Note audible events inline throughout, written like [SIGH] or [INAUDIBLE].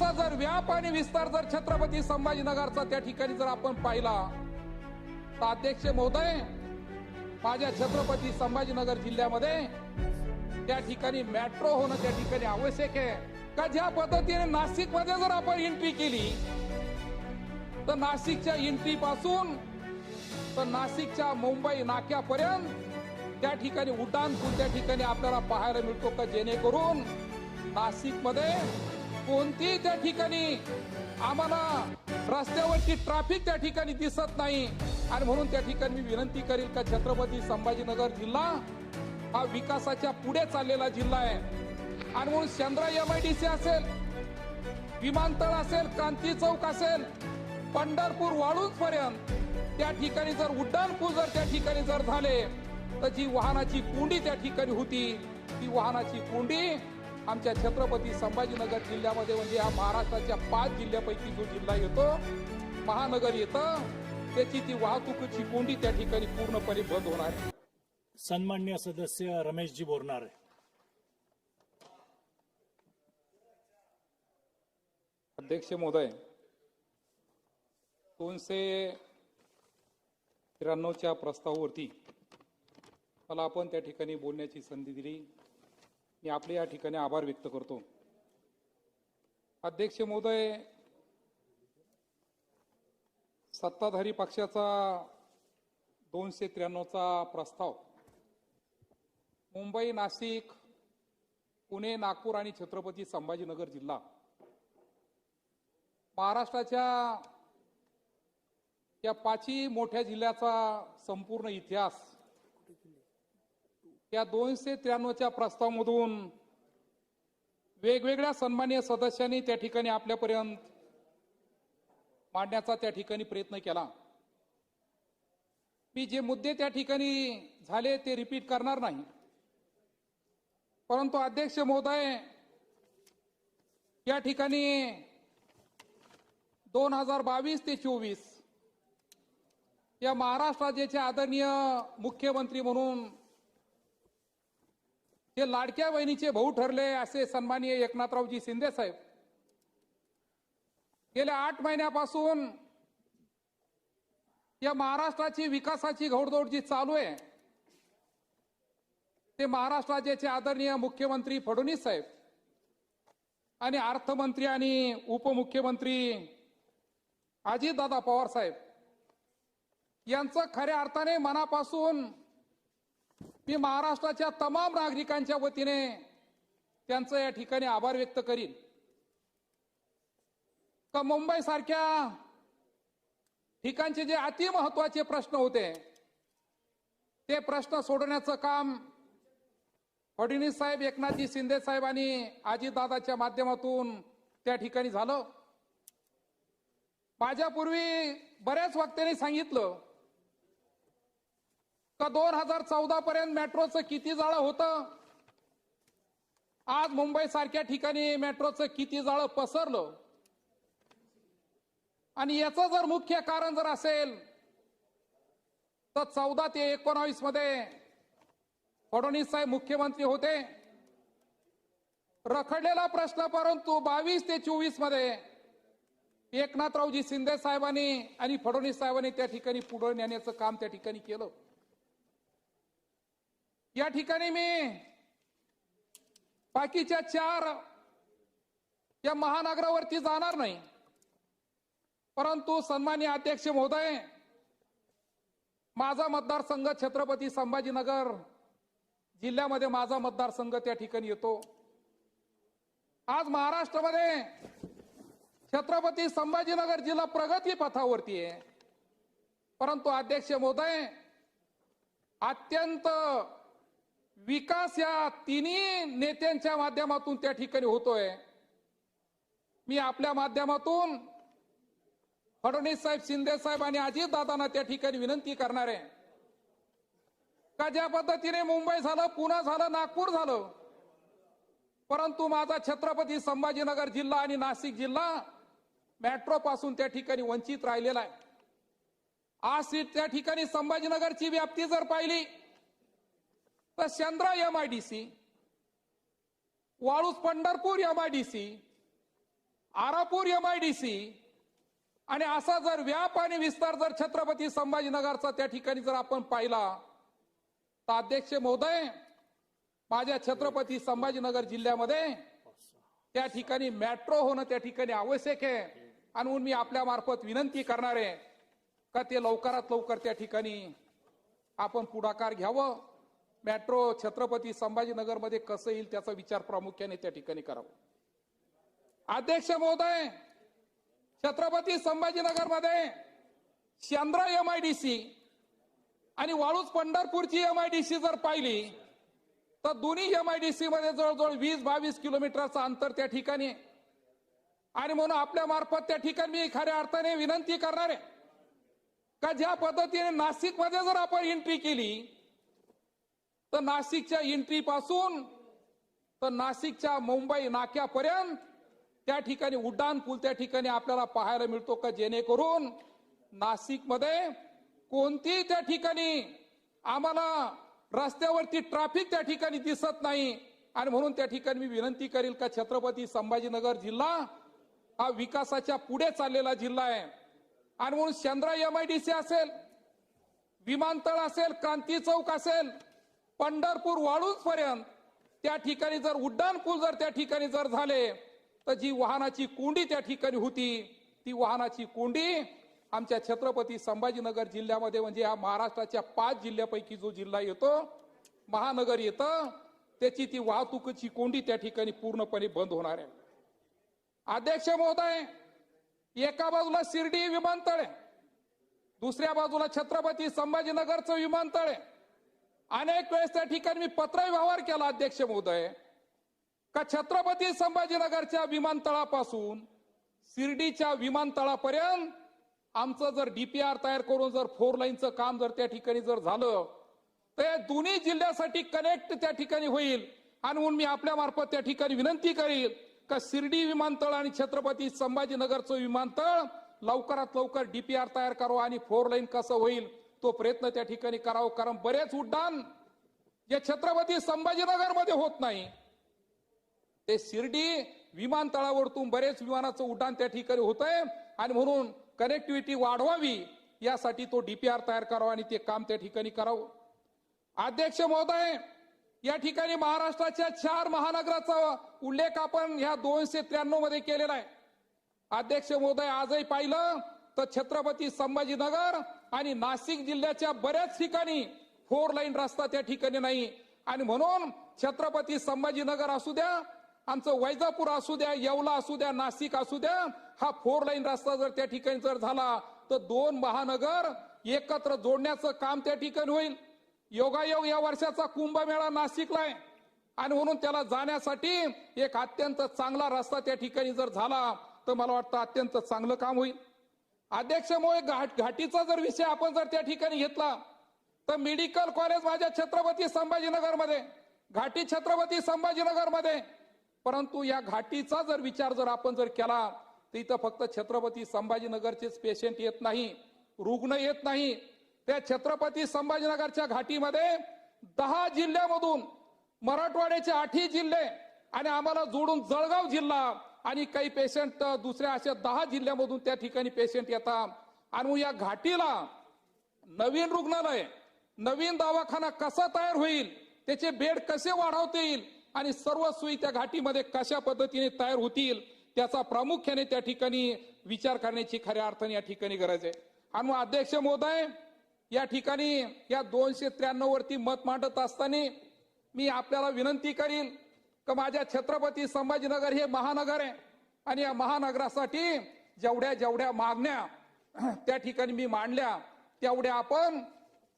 असा जर व्याप आणि विस्तार जर छत्रपती संभाजीनगरचा त्या ठिकाणी जर आपण पाहिला तर अध्यक्ष महोदय माझ्या छत्रपती संभाजीनगर जिल्ह्यामध्ये त्या ठिकाणी मेट्रो होणं त्या ठिकाणी आवश्यक आहे. का ज्या पद्धतीने नाशिकमध्ये जर आपण एंट्री केली तर नाशिकच्या एंट्री पासून तर नाशिकच्या मुंबई नाक्यापर्यंत त्या ठिकाणी उड्डाण पूल त्या ठिकाणी आपल्याला पाहायला मिळतो. का जेणेकरून नाशिकमध्ये कोणतीही त्या ठिकाणी आम्हाला रस्त्यावरची ट्रॅफिक त्या ठिकाणी दिसत नाही. आणि म्हणून त्या ठिकाणी मी विनंती करेल का छत्रपती संभाजीनगर जिल्हा हा विकासाच्या पुढे चाललेला जिल्हा आहे. आणि म्हणून चंद्रा सी असेल विमानतळ असेल क्रांती चौक असेल पंढरपूर वाळूज पर्यंत त्या ठिकाणी जर उड्डाणपूल जर त्या ठिकाणी जर झाले तर जी वाहनाची कोंडी त्या ठिकाणी होती ती वाहनाची कोंडी आमच्या छत्रपती संभाजीनगर जिल्ह्यामध्ये म्हणजे हा महाराष्ट्राच्या पाच जिल्ह्यापैकी जो जिल्हा येतो महानगर येतं त्याची ती वाहतुकीची कोंडी त्या ठिकाणी पूर्णपणे बंद होणार आहे. सन्मान्य सदस्य रमेशजी बोरणार आहे अध्यक्ष महोदय दोनशे त्र्याण्णवच्या प्रस्तावावरती मला आपण त्या ठिकाणी बोलण्याची संधी दिली. मी आपले या ठिकाणी आभार व्यक्त करतो. अध्यक्ष महोदय सत्ताधारी पक्षाचा दोनशे त्र्याण्णवचा प्रस्ताव. मुंबई नाशिक पुणे नागपूर आणि छत्रपती संभाजीनगर जिल्हा. महाराष्ट्राच्या या पाचही मोठ्या जिल्ह्याचा संपूर्ण इतिहास या दोनशे त्र्याण्णवच्या प्रस्तावामधून वेगवेगळ्या सन्मान्य सदस्यांनी त्या ठिकाणी आपल्यापर्यंत मांडण्याचा त्या ठिकाणी प्रयत्न केला. मी जे मुद्दे त्या ठिकाणी झाले ते रिपीट करणार नाही. परंतु अध्यक्ष महोदय या ठिकाणी दोन हजार बावीस ते चोवीस या महाराष्ट्र राज्याचे आदरणीय मुख्यमंत्री म्हणून हे लाडक्या बहिणीचे भाऊ ठरले असे सन्माननीय एकनाथरावजी शिंदे साहेब. गेल्या आठ महिन्यापासून या महाराष्ट्राची विकासाची घोडदौड जी चालू आहे ते महाराष्ट्राचे आदरणीय मुख्यमंत्री फडणवीस साहेब आणि अर्थमंत्री आणि उपमुख्यमंत्री अजितदादा पवार साहेब यांचं खऱ्या अर्थाने मनापासून मी महाराष्ट्राच्या तमाम नागरिकांच्या वतीने त्यांचं या ठिकाणी आभार व्यक्त करीन. का मुंबई सारख्या ठिकाणचे जे अति महत्त्वाचे प्रश्न होते ते प्रश्न सोडवण्याचं काम फडणवीस साहेब एकनाथजी शिंदे साहेब आणि आजीदादाच्या माध्यमातून त्या ठिकाणी झालं. माझ्यापूर्वी बऱ्याच वक्त्यांनी सांगितलं का दोन हजार चौदा पर्यंत मेट्रोचं किती जाळं होतं? आज मुंबई सारख्या ठिकाणी मेट्रोचं किती जाळं पसरलं? आणि याचं जर मुख्य कारण जर असेल तर चौदा ते एकोणावीसमध्ये फडणवीस साहेब मुख्यमंत्री होते. रखडलेला प्रश्न परंतु बावीस ते चोवीसमध्ये एकनाथरावजी शिंदे साहेबांनी आणि फडणवीस साहेबांनी त्या ठिकाणी पुढे नेण्याचं काम त्या ठिकाणी केलं. या ठिकाणी मी बाकीच्या चार या महानगरावरती जाणार नाही. परंतु सन्मान्य अध्यक्ष महोदय माझा मतदारसंघ छत्रपती संभाजीनगर जिल्ह्यामध्ये माझा मतदारसंघ त्या ठिकाणी येतो. आज महाराष्ट्रामध्ये छत्रपती संभाजीनगर जिल्हा प्रगती पथावरती आहे. परंतु अध्यक्ष महोदय अत्यंत विकास या तिन्ही नेत्यांच्या माध्यमातून त्या ठिकाणी होतोय. मी आपल्या माध्यमातून फडणवीस साहेब शिंदे साहेब आणि अजितदादांना त्या ठिकाणी विनंती करणार आहे. का ज्या पद्धतीने मुंबई झालं पुणे झालं नागपूर झालं परंतु माझा छत्रपती संभाजीनगर जिल्हा आणि नाशिक जिल्हा मेट्रो पासून त्या ठिकाणी वंचित राहिलेला आहे. आज त्या ठिकाणी संभाजीनगरची व्याप्ती जर पाहिली तर Chandra M I D C वाळूस Pandharpur M I D C आरापूर M I D C आणि असा जर व्याप आणि विस्तार जर छत्रपती संभाजीनगरचा त्या ठिकाणी जर आपण पाहिला तर अध्यक्ष महोदय माझ्या छत्रपती संभाजीनगर जिल्ह्यामध्ये त्या ठिकाणी मेट्रो होणं त्या ठिकाणी आवश्यक आहे. आणि म्हणून मी आपल्या मार्फत विनंती करणार आहे का ते लवकरात लवकर त्या ठिकाणी आपण पुढाकार घ्यावं. मेट्रो छत्रपती संभाजीनगरमध्ये कसं येईल त्याचा विचार प्रामुख्याने त्या ठिकाणी करावा. अध्यक्ष महोदय छत्रपती संभाजीनगरमध्ये शेंद्रा एमआयडीसी आणि वाळूज पंढरपूरची एमआयडीसी जर पाहिली तर दोन्ही एमआयडीसी मध्ये जवळजवळ वीस बावीस किलोमीटरचं अंतर त्या ठिकाणी आणि म्हणून आपल्या मार्फत त्या ठिकाणी मी खऱ्या अर्थाने विनंती करणार आहे का ज्या पद्धतीने नाशिकमध्ये जर आपण एंट्री केली तर नाशिकच्या एंट्री पासून तर नाशिकच्या मुंबई नाक्यापर्यंत त्या ठिकाणी उड्डाण पूल त्या ठिकाणी आपल्याला पाहायला मिळतो का? जेणेकरून नाशिकमध्ये कोणती त्या ठिकाणी आम्हाला रस्त्यावरती ट्रॅफिक त्या ठिकाणी दिसत नाही. आणि म्हणून त्या ठिकाणी मी विनंती करेल का छत्रपती संभाजीनगर जिल्हा हा विकासाच्या पुढे चाललेला जिल्हा आहे. आणि म्हणून चंद्रा एमआयडीसी असेल विमानतळ असेल क्रांती चौक असेल पंढरपूर वाळूज पर्यंत त्या ठिकाणी जर उड्डाण पूल जर त्या ठिकाणी जर झाले तर जी वाहनाची कोंडी त्या ठिकाणी होती ती वाहनाची कोंडी आमच्या छत्रपती संभाजीनगर जिल्ह्यामध्ये म्हणजे या महाराष्ट्राच्या पाच जिल्ह्यापैकी जो जिल्हा येतो महानगर येतं त्याची ती वाहतुकीची कोंडी त्या ठिकाणी पूर्णपणे बंद होणार आहे. अध्यक्ष महोदय एका बाजूला शिर्डी विमानतळ आहे दुसऱ्या बाजूला छत्रपती संभाजीनगरचं विमानतळ आहे. अनेक वेळेस त्या ठिकाणी मी पत्र व्यवहार केला अध्यक्ष महोदय का छत्रपती संभाजीनगरच्या विमानतळापासून शिर्डीच्या विमानतळापर्यंत आमचं जर डीपीआर तयार करून जर फोर लाईनचं काम जर त्या ठिकाणी जर झालं तर या दोन्ही जिल्ह्यासाठी कनेक्ट त्या ठिकाणी होईल. आणि म्हणून मी आपल्या मार्फत त्या ठिकाणी विनंती करील का शिर्डी विमानतळ आणि छत्रपती संभाजीनगरचं विमानतळ लवकरात लवकर डीपीआर तयार करावं आणि फोर लाईन कसं होईल तो प्रयत्न त्या ठिकाणी करावं कारण बरेच उड्डाण जे छत्रपती संभाजीनगरमध्ये होत नाही ते शिर्डी विमानतळावरतून बरेच विमानाचं उड्डाण त्या ठिकाणी होत आहे आणि म्हणून कनेक्टिव्हिटी वाढवावी यासाठी तो डीपीआर तयार करावा आणि ते काम त्या ठिकाणी करावं. अध्यक्ष महोदय या ठिकाणी महाराष्ट्राच्या चार महानगराचा उल्लेख आपण ह्या दोनशे त्र्याण्णवमध्ये केलेला आहे. अध्यक्ष महोदय आजही पाहिलं तर छत्रपती संभाजीनगर आणि नाशिक जिल्ह्याच्या बऱ्याच ठिकाणी फोर लाईन रस्ता त्या ठिकाणी नाही. आणि म्हणून छत्रपती संभाजीनगर असू द्या आमचं वैजापूर असू द्या येवला असू द्या नाशिक असू द्या हा फोर लाईन रस्ता जर त्या ठिकाणी जर झाला तर दोन महानगर एकत्र जोडण्याचं काम त्या ठिकाणी होईल. योगायोग या वर्षाचा कुंभमेळा नाशिकला आहे. आणि म्हणून त्याला जाण्यासाठी एक अत्यंत चांगला रस्ता त्या ठिकाणी जर झाला तर मला वाटतं अत्यंत चांगलं काम होईल. अध्यक्षमुळे घाट घाटीचा जर विषय आपण जर त्या ठिकाणी घेतला तर मेडिकल कॉलेज माझ्या छत्रपती संभाजीनगरमध्ये घाटी छत्रपती संभाजीनगरमध्ये. परंतु या घाटीचा जर विचार जर आपण जर केला तर इथं फक्त छत्रपती संभाजीनगरचेच पेशंट येत नाही रुग्ण येत नाही. त्या छत्रपती संभाजीनगरच्या घाटीमध्ये दहा जिल्ह्यामधून मराठवाड्याचे आठही जिल्हे आणि आम्हाला जोडून जळगाव जिल्हा आणि काही पेशंट दुसऱ्या अशा दहा जिल्ह्यामधून त्या ठिकाणी पेशंट येतात. आणि मग या घाटीला नवीन रुग्णालय नवीन दवाखाना कसा तयार होईल त्याचे बेड कसे वाढवता येईल आणि सर्व सोयी त्या घाटीमध्ये कशा पद्धतीने तयार होतील त्याचा प्रामुख्याने त्या ठिकाणी विचार करण्याची खऱ्या अर्थाने या ठिकाणी गरज आहे. आणि मग अध्यक्ष महोदय या ठिकाणी या दोनशे त्र्याण्णव वरती मत मांडत असताना मी आपल्याला विनंती करील तर माझ्या छत्रपती संभाजीनगर हे महानगर आहे. आणि या महानगरासाठी जेवढ्या जेवढ्या मागण्या [CLEARS THROAT] त्या ठिकाणी मी मांडल्या तेवढ्या आपण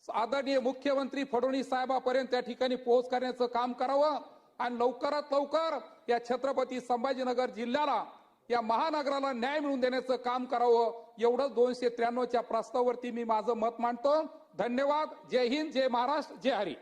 आदरणीय मुख्यमंत्री फडणवीस साहेबापर्यंत त्या ठिकाणी पोहोच करण्याचं काम करावं आणि लवकरात लवकर या छत्रपती संभाजीनगर जिल्ह्याला या महानगराला न्याय मिळवून देण्याचं काम करावं एवढंच दोनशे त्र्याण्णवच्या प्रस्तावावरती मी माझं मत मांडतो. धन्यवाद. जय हिंद जय महाराष्ट्र जय हरी.